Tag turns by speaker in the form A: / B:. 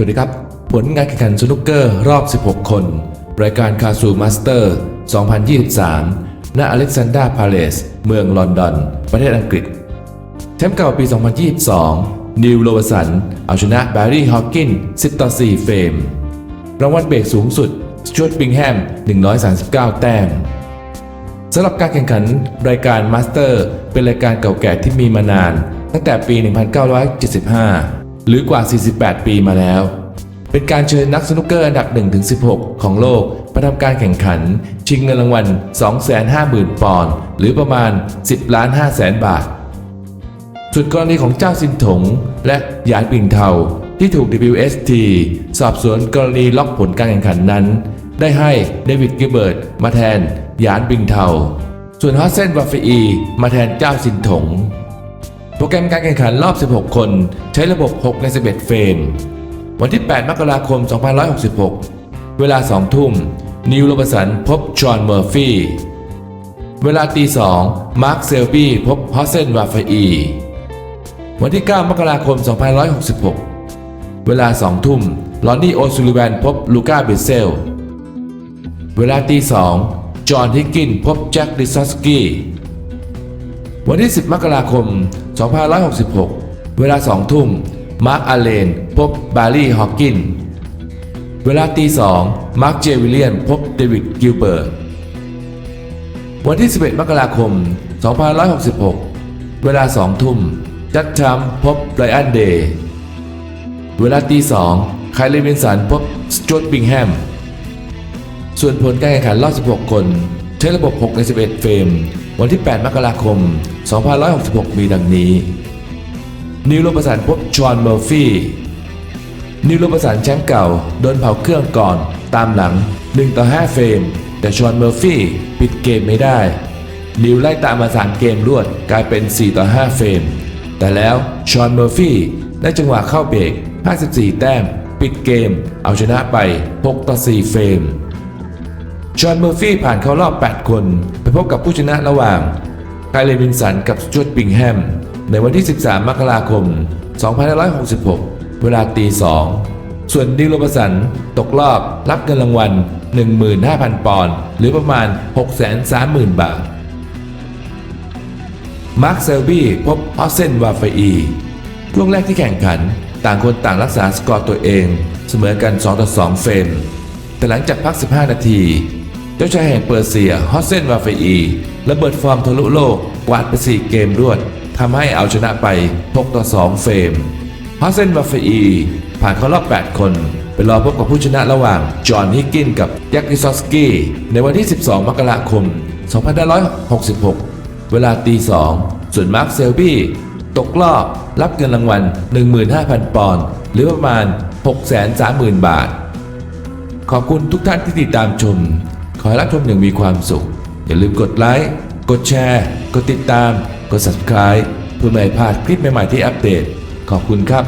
A: วัสดีครับ ผลงานแข่งขันสนุกเกอร์รอบ 16 คน รายการคาซูมาสเตอร์ 2023 ณอเล็กซานดราพาเลส เมืองลอนดอน ประเทศอังกฤษ แชมป์เก่าปี 2022 นิวโรบสัน เอาชนะแบร์รี่ฮอว์กิน 10 ต่อ 4 เฟรม รางวัลเบรกสูงสุดสจวตบิงแฮม 139 แต้มสำหรับการแข่งขันรายการมาสเตอร์ เป็นรายการเก่าแก่ที่มีมานาน ตั้งแต่ปี 1975 หรือกว่า 48 ปีมาแล้ว เป็นการเชิญนักสนุกเกอร์อันดับ 1-16 ของโลกมาทำการแข่งขัน ชิงเงินรางวัล 250,000 ปอนด์หรือประมาณ 10 ล้าน5แสนบาท ส่วนกรณีของเจ้าซินถง และหยานปิงเทาที่ถูก WST สอบสวนกรณีล็อกผลการแข่งขันนั้น ได้ให้เดวิดกิเบิร์ตมาแทนหยานปิงเทา ส่วนฮอสเซนวาฟอีมาแทนเจ้าซินถง โปรแกรมการแข่งขันรอบ 16 คน ใช้ระบบ 6 ใน 11 เฟรม วันที่ 8 มกราคม 2566 เวลา 2 ทุ่ม นิวโรบสันพบจอห์นเมอร์ฟี่ เวลาตี 2 มาร์คเซลบี้พบฮอสเซนวาฟอี วันที่ 9 มกราคม 2566 เวลา 2 ทุ่ม ลอนนี่โอซูลิแวนพบลูก้าเบเซล เวลาตี 2 จอห์นฮิกกินพบแจ็คดิซอสกี้ วันที่ 10 มกราคม 2566 เวลา 2 ทุ่ม มาร์คอาเลน พบบารีฮอว์กิน เวลาตี2มาร์คเจวิลเลียน พบเดวิดกิลเบิร์ต วันที่ 11 มกราคม 2566 เวลา 2 ทุ่ม จัดชัมพบไบรอันเดย์ เวลาตี2ไคลเลวินสัน พบสจวตบิงแฮม ส่วนผลการแข่งขันรอบ 16 คน ใช้ระบบ 6 ใน 11 เฟรม วันที่ 8 มกราคม 2566 มีดังนี้ นิวโรประสานพบจอห์นเมอร์ฟี่ นิวโรประสานแชมป์เก่าโดนเผาเครื่องก่อน ตามหลัง 1 ต่อ 5 เฟรม แต่ชอนเมอร์ฟี่ปิดเกมไม่ได้ นิวไล่ตามมา 3 เกมรวดกลายเป็น 4 ต่อ 5 เฟรม แต่แล้วชอนเมอร์ฟี่ได้จังหวะเข้าเบรก 54 แต้ม ปิดเกม เอาชนะไป 6 ต่อ 4 เฟรม จอห์นเมอร์ฟี่ผ่านเข้ารอบ 8 คน ไปพบกับผู้ชนะระหว่างไคลเลวินสันกับสจวตบิงแฮม ในวันที่ 13 มกราคม 2566 เวลาตี 2 ส่วนดิลโรบสันตกรอบรับเงินรางวัล 15,000 ปอนด์หรือประมาณ 630,000 บาท มาร์คเซลบี้พบฮอสเซนวาฟอีช่วงแรกที่แข่งขัน ต่างคนต่างรักษาสกอร์ตัวเอง เสมอกัน 2 ต่อ 2 เฟรมแต่หลังจากพัก 15 นาที จ้าชายแห่งเปอร์เซียฮอสเซนวาเฟอีระเบิดฟอร์มทะลุโลกกวาดไป 4 เกมรวดทำให้เอาชนะไป 6 ต่อ 2 เฟรมฮอสเซนวาเฟอีผ่านเข้ารอบ 8 คน ไปรอพบกับผู้ชนะระหว่าง จอห์นฮิกกินกับยักกิซอสกี้ในวันที่ 12 มกราคม 2566 เวลาตี 2 ส่วนมาร์คเซลบี้ตกรอบรับเงินรางวัล 15,000 ปอนด์หรือประมาณ 630,000 บาท ขอบคุณทุกท่านที่ติดตามชม ขอให้รับชมอย่างมีความสุข อย่าลืมกดไลค์ กดแชร์ กดติดตาม กด subscribe เพื่อไม่ให้พลาดคลิปใหม่ๆที่อัปเดต ขอบคุณครับ